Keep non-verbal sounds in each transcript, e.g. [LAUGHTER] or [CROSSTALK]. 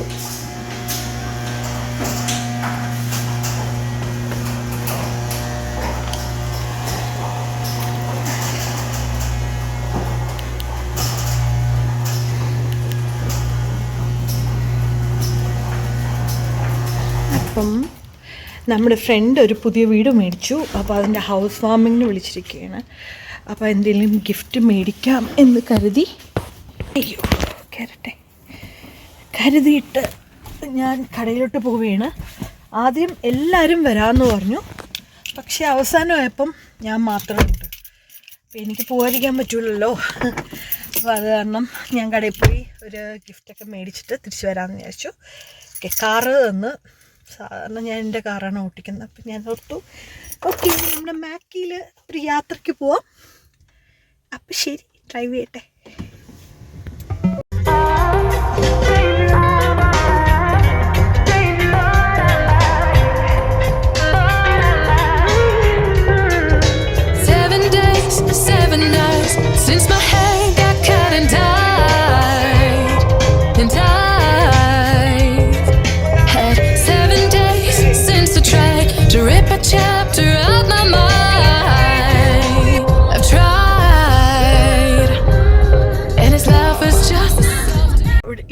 അപ്പം നമ്മുടെ ഫ്രണ്ട് ഒരു പുതിയ വീട് മേടിച്ചു. അപ്പോൾ അതിന്റെ ഹൗസ് വാമിങ്ങിന് വിളിച്ചിരിക്കുകയാണ്. അപ്പോൾ എന്തെങ്കിലും ഗിഫ്റ്റ് മേടിക്കാം എന്ന് കരുതി. അയ്യോ കയറട്ടെ കരുതിയിട്ട് ഞാൻ കടയിലോട്ട് പോവുകയാണ്. ആദ്യം എല്ലാവരും വരാമെന്ന് പറഞ്ഞു. പക്ഷേ അവസാനമായപ്പം ഞാൻ മാത്രമുണ്ട് അപ്പോൾ എനിക്ക് പോകാതിരിക്കാൻ പറ്റൂലല്ലോ. അപ്പോൾ അത് കാരണം ഞാൻ കടയിൽ പോയി ഒരു ഗിഫ്റ്റൊക്കെ മേടിച്ചിട്ട് തിരിച്ചു വരാമെന്ന് വിചാരിച്ചു. ഓക്കെ കാറ് തന്ന്. സാധാരണ ഞാൻ എന്റെ കാറാണ് ഓട്ടിക്കുന്നത്. അപ്പം ഞാൻ ഓർത്തു ഓക്കെ നമ്മുടെ മാക്കിയിൽ ഒരു യാത്രയ്ക്ക് പോവാം. അപ്പം ശരി ഡ്രൈവ് ചെയ്യട്ടെ.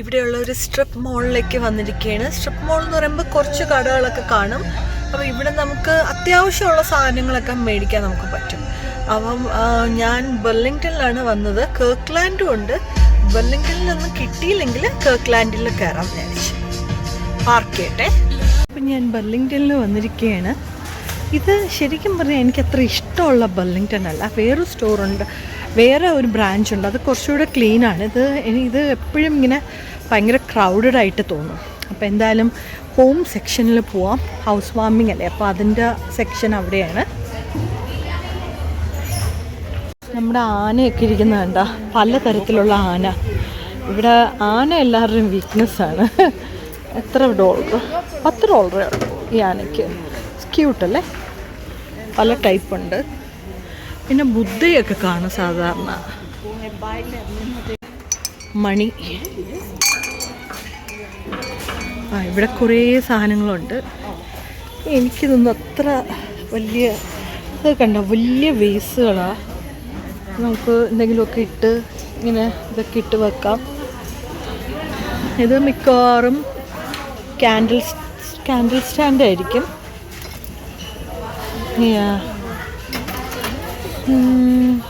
ഇവിടെയുള്ള ഒരു സ്ട്രിപ്പ് മോളിലേക്ക് വന്നിരിക്കുകയാണ്. സ്ട്രിപ്പ് മോൾ എന്ന് പറയുമ്പോൾ കുറച്ച് കടകളൊക്കെ കാണും. അപ്പോൾ ഇവിടെ നമുക്ക് അത്യാവശ്യമുള്ള സാധനങ്ങളൊക്കെ മേടിക്കാൻ നമുക്ക് പറ്റും. അപ്പം ഞാൻ ബെർലിംഗ്ടണിലാണ് വന്നത്. കേർക്ക്ലാൻഡും ഉണ്ട്. ബെർലിംഗ്ടണിൽ നിന്ന് കിട്ടിയില്ലെങ്കിൽ കേർക്ക്ലാൻഡിൽ കയറാം വിചാരിച്ചു. പാർക്ക് ചെയ്യട്ടെ. അപ്പം ഞാൻ ബെർലിംഗ്ടണിൽ വന്നിരിക്കുകയാണ്. ഇത് ശരിക്കും പറഞ്ഞാൽ എനിക്ക് അത്ര ഇഷ്ടമുള്ള ബെല്ലിങ്ടൺ അല്ല. വേറൊരു സ്റ്റോറുണ്ട്. വേറെ ഒരു ബ്രാഞ്ച് ഉണ്ട്. അത് കുറച്ചുകൂടെ ക്ലീനാണ് ഇത് ഇത് എപ്പോഴും ഇങ്ങനെ ഭയങ്കര ക്രൗഡഡ് ആയിട്ട് തോന്നും. അപ്പോൾ എന്തായാലും ഹോം സെക്ഷനിൽ പോവാം. ഹൗസ് വാമിംഗ് അല്ലേ? അപ്പോൾ അതിന്റെ സെക്ഷൻ അവിടെയാണ്. നമ്മുടെ ആനയൊക്കെ ഇരിക്കുന്നത് കണ്ട? പലതരത്തിലുള്ള ആന. ഇവിടെ ആന എല്ലാവരുടെയും വീക്ക്നെസ്സാണ് എത്ര ഡോളർ പത്ത് ഡോളറേ ഉള്ളൂ ഈ ആനയ്ക്ക്. ക്യൂട്ടല്ലേ പല ടൈപ്പ് ഉണ്ട്. പിന്നെ ബുദ്ധയൊക്കെ കാണും സാധാരണ. മണി. ആ ഇവിടെ കുറേ സാധനങ്ങളുണ്ട്. എനിക്കിതൊന്നും അത്ര വലിയ അത് കണ്ട വലിയ വേസുകളാണ് നമുക്ക് എന്തെങ്കിലുമൊക്കെ ഇട്ട് ഇങ്ങനെ ഇതൊക്കെ ഇട്ട് വെക്കാം. ഇത് മിക്കവാറും ക്യാൻഡിൽ ക്യാൻഡിൽ സ്റ്റാൻഡ് ആയിരിക്കും. Yeah. Hmm.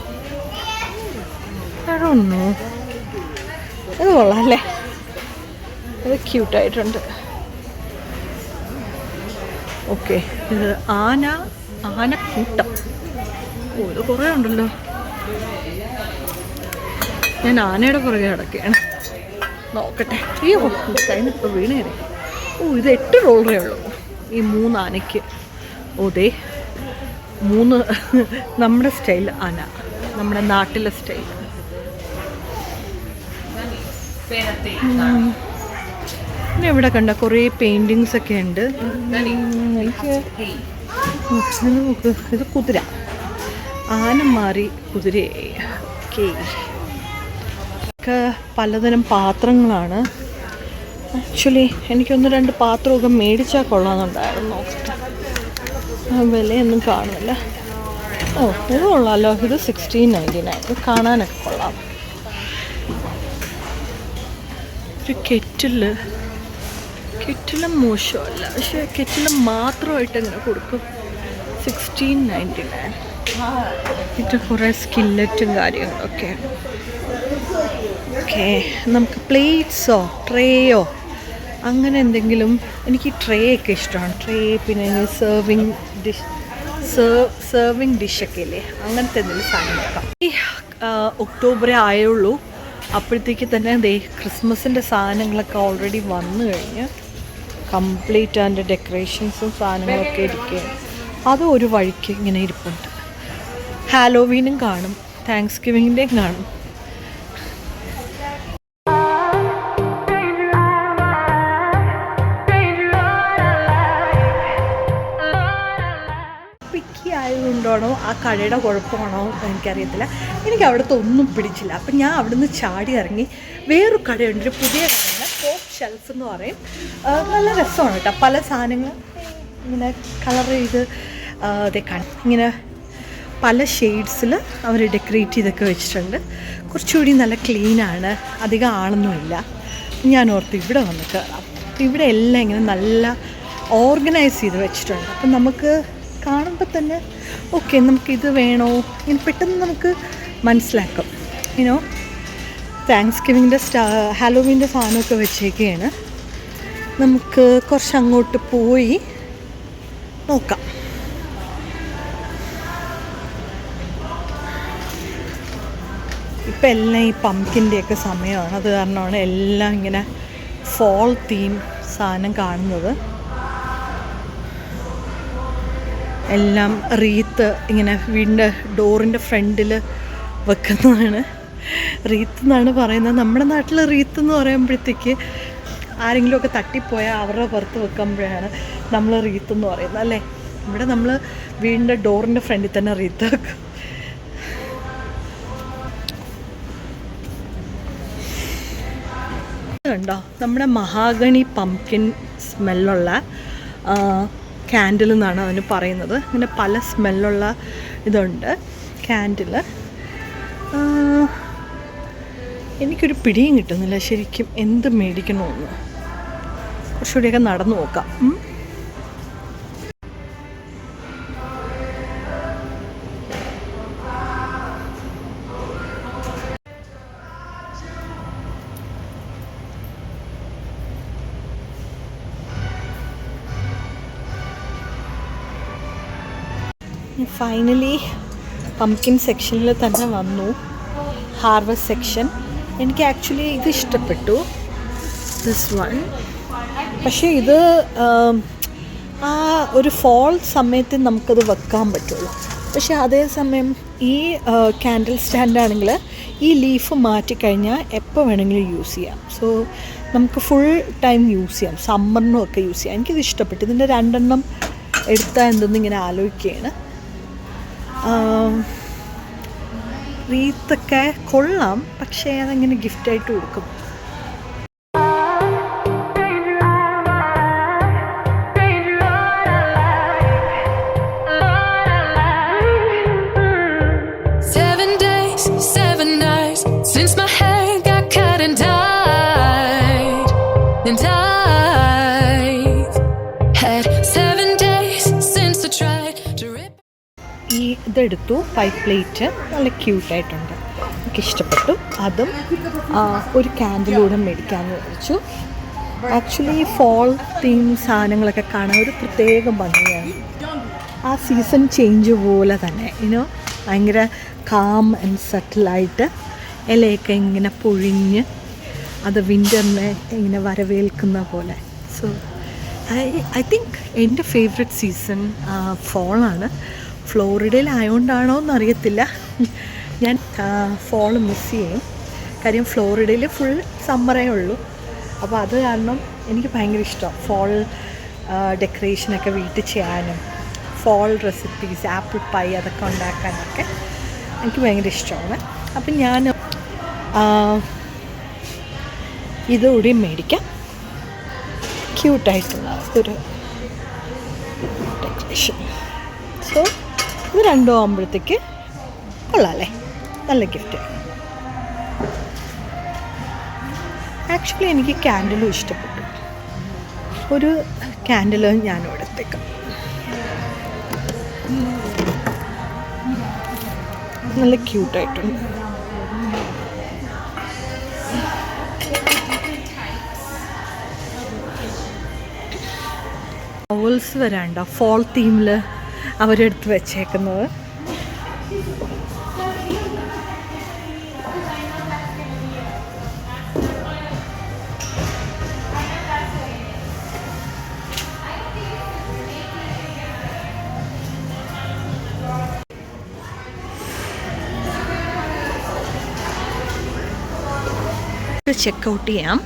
I don't know. ഇത് കൊള്ളാം ഇത് ക്യൂട്ടായിട്ടുണ്ട് ഓക്കെ ഇത് ആന ആനക്കൂട്ടം. ഓ ഇത് കുറേ ഉണ്ടല്ലോ. ഞാൻ ആനയുടെ പുറകെ അടക്കുകയാണ് നോക്കട്ടെ. അയ്യോ ഇപ്പോൾ വീണേരെ ഓ ഇത് എട്ട് റോളറേ ഉള്ളൂ. ഈ മൂന്ന് ആനയ്ക്ക്. ഓ ദേ. മൂന്ന് [LAUGHS] നമ്മുടെ സ്റ്റൈൽ ആന നമ്മുടെ നാട്ടിലെ സ്റ്റൈൽ. പിന്നെ ഇവിടെ കണ്ട കുറേ പെയിന്റിങ്സ് ഒക്കെ ഉണ്ട്. എനിക്ക് ഇത് കുതിര. ആന മാറി ഓക്കെ ഒക്കെ പലതരം പാത്രങ്ങളാണ്. ആക്ച്വലി എനിക്കൊന്ന് രണ്ട് പാത്രമൊക്കെ മേടിച്ചാൽ കൊള്ളാമെന്നുണ്ടായിരുന്നു. വിലയൊന്നും കാണുന്നില്ല. ഓ ഇത് കൊള്ളാമല്ലോ ഇത് സിക്സ്റ്റീൻ നയന്റി നയൻ ഇത് കാണാനൊക്കെ കൊള്ളാം. ഒരു കെറ്റിൽ. കെറ്റിലും മോശമല്ല. പക്ഷേ കെറ്റിൽ മാത്രമായിട്ട് എങ്ങനെ കൊടുക്കും. സിക്സ്റ്റീൻ നയന്റി നയൻ ഇത് കുറേ സ്കില്ലറ്റും കാര്യങ്ങളൊക്കെ. ഓക്കെ നമുക്ക് പ്ലേറ്റ്സോ ട്രേയോ അങ്ങനെ എന്തെങ്കിലും. എനിക്ക് ട്രേ ഒക്കെ ഇഷ്ടമാണ്. ട്രേ പിന്നെ സെർവിങ് ഡിഷ് സെർവിങ് ഡിഷൊക്കെ ഇല്ലേ അങ്ങനത്തെ എന്തെങ്കിലും സാധനം നോക്കാം ഈ ഒക്ടോബറേ ആയുള്ളൂ. അപ്പോഴത്തേക്ക് തന്നെ ദേ ക്രിസ്മസിന്റെ സാധനങ്ങളൊക്കെ ഓൾറെഡി വന്നു കഴിഞ്ഞ് കംപ്ലീറ്റ് അതിന്റെ ഡെക്കറേഷൻസും സാധനങ്ങളൊക്കെ ഇരിക്കുകയാണ്. അത് ഒരു വഴിക്ക് ഇങ്ങനെ ഇരിപ്പുണ്ട്. ഹാലോവീനും കാണും. താങ്ക്സ് ഗിവിങ്ങിന്റെയും കാണും. ആയതുകൊണ്ടാണോ ആ കടയുടെ കുഴപ്പമാണോ എനിക്കറിയത്തില്ല. എനിക്ക് അവിടുത്തെ ഒന്നും പിടിച്ചില്ല. അപ്പം ഞാൻ അവിടുന്ന് ചാടി ഇറങ്ങി വേറൊരു കടയുണ്ട് ഒരു പുതിയ കടയാണ് പോപ്പ് ഷെൽഫ് എന്ന് പറയും. നല്ല രസമാണ് കേട്ടോ. പല സാധനങ്ങൾ ഇങ്ങനെ കളർ ചെയ്ത് ഇതേ കാണും. ഇങ്ങനെ പല ഷെയ്ഡ്സിൽ അവർ ഡെക്കറേറ്റ് ചെയ്തൊക്കെ വെച്ചിട്ടുണ്ട്. കുറച്ചുകൂടി നല്ല ക്ലീനാണ് അധികം ആളൊന്നുമില്ല ഞാൻ ഓർത്ത് ഇവിടെ വന്ന് കയറാം ഇവിടെ എല്ലാം ഇങ്ങനെ നല്ല ഓർഗനൈസ് ചെയ്ത് വെച്ചിട്ടുണ്ട്. അപ്പം നമുക്ക് കാണുമ്പോൾ തന്നെ ഓക്കെ നമുക്കിത് വേണോ? ഇനി പെട്ടെന്ന് നമുക്ക് മനസ്സിലാക്കാം. യുനോ താങ്ക്സ് ഗിവിങ്ങിന്റെ സ്റ്റാ ഹാലോവിന്റെ സാധനമൊക്കെ വെച്ചേക്കുകയാണ് നമുക്ക് കുറച്ച് അങ്ങോട്ട് പോയി നോക്കാം. ഇപ്പം എല്ലാം ഈ പമ്പിന്റെയൊക്കെ സമയമാണ്. അത് കാരണമാണ് എല്ലാം ഇങ്ങനെ ഫോൾ തീം സാധനം കാണുന്നത്. എല്ലാം റീത്ത് ഇങ്ങനെ വീടിന്റെ ഡോറിന്റെ ഫ്രണ്ടിൽ വെക്കുന്നതാണ്. റീത്ത് എന്നാണ് പറയുന്നത്. നമ്മുടെ നാട്ടിൽ റീത്ത് എന്ന് പറയുമ്പോഴത്തേക്ക് ആരെങ്കിലുമൊക്കെ തട്ടിപ്പോയാൽ അവരുടെ പുറത്ത് വെക്കുമ്പോഴാണ് നമ്മൾ റീത്ത് എന്ന് പറയുന്നത് അല്ലേ? ഇവിടെ നമ്മൾ വീടിന്റെ ഡോറിന്റെ ഫ്രണ്ടിൽ തന്നെ റീത്ത് വെക്കും. ണ്ടോ നമ്മുടെ മഹാഗണി പംകിൻ സ്മെല്ലുള്ള ക്യാൻഡിൽ എന്നാണ് അതിന് പറയുന്നത്. അങ്ങനെ പല സ്മെല്ലുള്ള ഇതുണ്ട് ക്യാൻഡിൽ എനിക്കൊരു പിടിയും കിട്ടുന്നില്ല ശരിക്കും. എന്ത് മേടിക്കണമെന്ന് കുറച്ചുകൂടിയൊക്കെ നടന്നു നോക്കാം. ഫൈനലി പംകിൻ സെക്ഷനിൽ തന്നെ വന്നു. ഹാർവസ്റ്റ് സെക്ഷൻ എനിക്ക് ആക്ച്വലി ഇത് ഇഷ്ടപ്പെട്ടു. ദിസ് വൺ പക്ഷേ ഇത് ആം, ഒരു ഫോൾ സമയത്ത് നമുക്കത് വെക്കാൻ പറ്റുള്ളൂ. പക്ഷേ അതേസമയം ഈ ക്യാൻഡിൽ സ്റ്റാൻഡാണെങ്കിൽ ഈ ലീഫ് മാറ്റിക്കഴിഞ്ഞാൽ എപ്പോൾ വേണമെങ്കിലും യൂസ് ചെയ്യാം. സോ നമുക്ക് ഫുൾ ടൈം യൂസ് ചെയ്യാം. സമ്മറിനും ഒക്കെ യൂസ് ചെയ്യാം. എനിക്കിത് ഇഷ്ടപ്പെട്ടു. ഇതിന്റെ രണ്ടെണ്ണം എടുത്താൽ എന്തെന്ന് ഇങ്ങനെ ആലോചിക്കുകയാണ്. റീത്തൊക്കെ കൊള്ളാം പക്ഷേ അതങ്ങനെ ഗിഫ്റ്റായിട്ട് കൊടുക്കും. ഇതെടുത്തു. ഫൈവ് പ്ലേറ്റ് നല്ല ക്യൂട്ടായിട്ടുണ്ട് എനിക്ക് ഇഷ്ടപ്പെട്ടു. അതും ഒരു ക്യാൻഡിലൂടെ മേടിക്കാമെന്ന് വിചാരിച്ചു. ആക്ച്വലി ഫോൾ തീം സാധനങ്ങളൊക്കെ കാണാൻ ഒരു പ്രത്യേക ഭംഗിയാണ്. ആ സീസൺ ചേഞ്ച് പോലെ തന്നെ. ഇനോ ഭയങ്കര കാം ആൻഡ് സെറ്റിലായിട്ട് ഇലയൊക്കെ ഇങ്ങനെ പൊഴിഞ്ഞ് അത് വിന്ററിനെ ഇങ്ങനെ വരവേൽക്കുന്ന പോലെ. സോ ഐ ഐ തിങ്ക് എന്റെ ഫേവററ്റ് സീസൺ ഫോളാണ് ഫ്ലോറിഡയിലായതുകൊണ്ടാണോ എന്നറിയത്തില്ല ഞാൻ ഫോൾ മിസ് ചെയ്യും. കാര്യം ഫ്ലോറിഡയിൽ ഫുൾ സമ്മറേ ഉള്ളൂ. അപ്പോൾ അത് കാരണം എനിക്ക് ഭയങ്കര ഇഷ്ടം. ഫോൾ ഡെക്കറേഷനൊക്കെ വീട്ടിൽ ചെയ്യാനും ഫോൾ റെസിപ്പീസ് ആപ്പിൾ പൈ അതൊക്കെ ഉണ്ടാക്കാനൊക്കെ എനിക്ക് ഭയങ്കര ഇഷ്ടമാണ്. അപ്പം ഞാൻ ഇതുകൂടി മേടിക്കാം. ക്യൂട്ടായിട്ടുള്ള ഒരു ഡെക്കറേഷൻ സോ ഇത് രണ്ടും ആകുമ്പോഴത്തേക്ക് കൊള്ളാമല്ലേ നല്ല ഗിഫ്റ്റ് ആക്ച്വലി എനിക്ക് ക്യാൻഡിലും ഇഷ്ടപ്പെട്ടു. ഒരു ക്യാൻഡിൽ ഞാനും എടുത്തേക്കാം നല്ല ക്യൂട്ടായിട്ടുണ്ട് നോവൽസ് വരാണ്ട ഫോൾ തീമിൽ അവരെടുത്ത് വെച്ചേക്കുന്നത്. ചെക്കൗട്ട് ചെയ്യാം.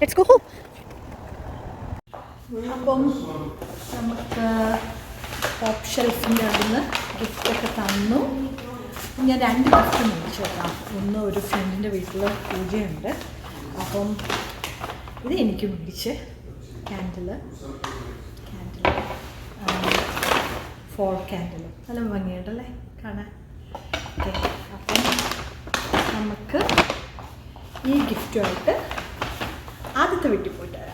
ലെറ്റ്സ് ഗോ ഹോം അപ്പം നമുക്ക് ടോപ്പ് ഷെൽഫിന്റെ അവിടുന്ന് ഗിഫ്റ്റൊക്കെ തന്നു. ഞാൻ രണ്ട് ഗിഫ്റ്റ് മേടിച്ചു കേട്ടോ. ഒന്ന് ഒരു ഫ്രണ്ടിന്റെ വീട്ടിൽ പൂജയുണ്ട്. അപ്പം ഇത് എനിക്ക് മേടിച്ച് ക്യാൻഡിൽ ക്യാൻഡിൽ ഫോർ ക്യാൻഡിൽ നല്ല ഭംഗിയുണ്ടല്ലേ കാണാൻ? ഓക്കെ അപ്പം നമുക്ക് ഈ ഗിഫ്റ്റുമായിട്ട് வாதத்தை விட்டு போட்டார்.